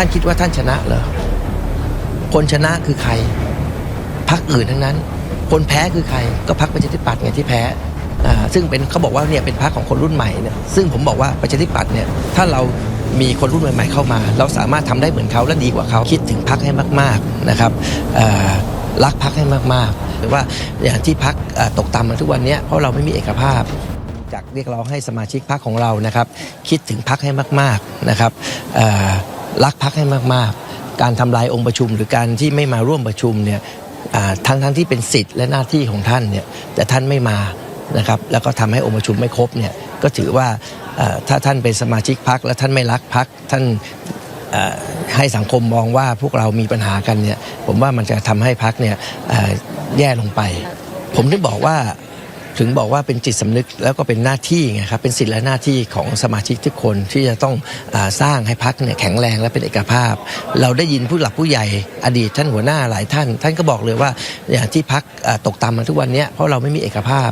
ท่านคิดว่าท่านชนะเหรอคนชนะคือใครพักอื่นทั้งนั้น คนแพ้คือใคร ก็พักประชาธิปัตย์ไงที่แพ้อ่าซึ่งเป็นเขาบอกว่าเนี่ยเป็นพักของคนรุ่นใหม่เนี่ยซึ่งผมบอกว่าประชาธิปัตย์เนี่ยถ้าเรามีคนรุ่นใหม่ ๆ เข้ามา เราสามารถทำได้เหมือนเขาและดีกว่าเขาคิดถึงพักให้มาก ๆนะครับอ่อรักพักให้มากๆหรือว่าอย่างที่พักตกต่ำมาทุกวันเนี้ยเพราะเราไม่มีเอกภาพจากเรียกร้องให้สมาชิกพรรคของเรานะครับ คิดถึงพรรคให้มาก ๆนะครับอ่อ รักพรรคให้มากๆ การทำลายองค์ประชุม หรือการที่ไม่มาร่วมประชุมเนี่ยทั้งทั้งที่เป็นสิทธิ์และหน้าที่ของท่านเนี่ยแต่ท่านไม่มานะครับแล้วก็ทำให้องค์ประชุมไม่ครบเนี่ยก็ถือว่าถ้าท่านเป็นสมาชิกพรรคและท่านไม่รักพรรคท่านให้สังคมมองว่าพวกเรามีปัญหากันเนี่ยผมว่ามันจะทำให้พักเนี่ยแย่ลงไป ผมถึงบอกว่า ถึงบอกว่าเป็นจิตสำนึกแล้วก็เป็นหน้าที่ไงครับเป็นสิทธิและหน้าที่ของสมาชิกทุกคนที่จะต้องอสร้างให้พักเนี่ยแข็งแรงและเป็นเอกภาพ เราได้ยินผู้หลักผู้ใหญ่อดีตท่านหัวหน้าหลายท่าน ท่านก็บอกเลยว่าอย่างที่พักตกต่ำมาทุกวันนี้เพราะเราไม่มีเอกภาพ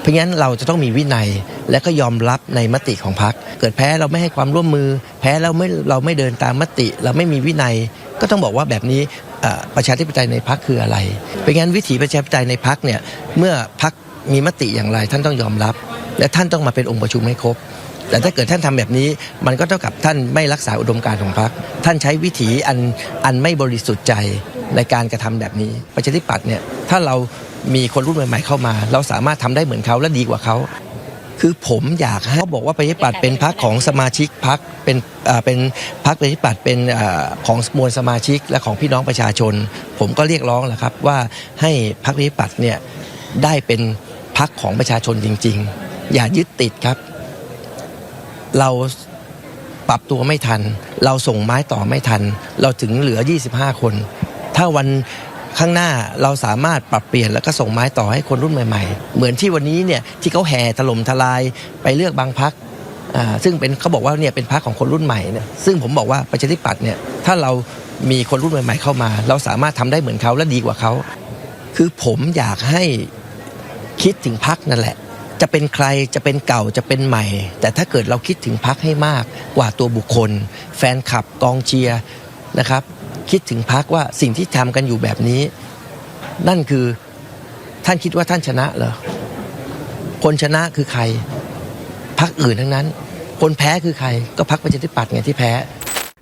เพราะงั้นเราจะต้องมีวินัยและก็ยอมรับในมติของพรรคเกิดแพ้เราไม่ให้ความร่วมมือ แพ้เราไม่เราไม่เดินตามมติ เราไม่มีวินัย ก็ต้องบอกว่าแบบนี้ประชาธิปไตยในพรรคคืออะไรเพราะงั้นวิถีประชาธิปไตยในพรรคเนี่ยเมื่อพรรค มีมติอย่างไรท่านต้องยอมรับ และท่านต้องมาเป็นองค์ประชุมให้ครบ แต่ถ้าเกิดท่านทำแบบนี้ มันก็เท่ากับท่านไม่รักษาอุดมการณ์ของพรรคท่านใช้วิถีอันอันไม่บริสุทธิ์ใจในการกระทำแบบนี้ประชาธิปัตย์เนี่ยถ้าเรามีคนรุ่นใหม่ๆเข้ามา เราสามารถทำได้เหมือนเขาและดีกว่าเขาคือผมอยากให้เขาบอกว่าประชาธิปัตย์เป็นพรรคของสมาชิกพรรคเป็นเอ่อเป็นพรรคประชาธิปัตย์เป็นอ่อของมวลสมาชิกและของพี่น้องประชาชน ผมก็เรียกร้องแหละครับว่าให้พรรคประชาธิปัตย์เนี่ยได้เป็น พรรคของประชาชนจริง ๆ อย่ายึดติดครับ เราปรับตัวไม่ทัน เราส่งไม้ต่อไม่ทัน เราถึงเหลือ 25 คน ถ้าวันข้างหน้าเราสามารถปรับเปลี่ยนแล้วก็ส่งไม้ต่อให้คนรุ่นใหม่ ๆ เหมือนที่วันนี้เนี่ยที่เขาแห่ถล่มทลายไปเลือกบางพักซึ่งเป็นเขาบอกว่าเนี่ยเป็นพักของคนรุ่นใหม่เนี่ยซึ่งผมบอกว่าประชาธิปัตย์เนี่ยถ้าเรามีคนรุ่นใหม่ ๆ เข้ามา เราสามารถทำได้เหมือนเขาและดีกว่าเขา คือผมอยากให้ คิดถึงพักนั่นแหละ จะเป็นใครจะเป็นเก่าจะเป็นใหม่ แต่ถ้าเกิดเราคิดถึงพักให้มากกว่าตัวบุคคล แฟนคลับกองเชียร์นะครับ คิดถึงพักว่าสิ่งที่ทำกันอยู่แบบนี้ นั่นคือท่านคิดว่าท่านชนะเหรอคนชนะคือใครพักอื่นทั้งนั้น คนแพ้คือใครก็พักประชาธิปัตย์ไงที่แพ้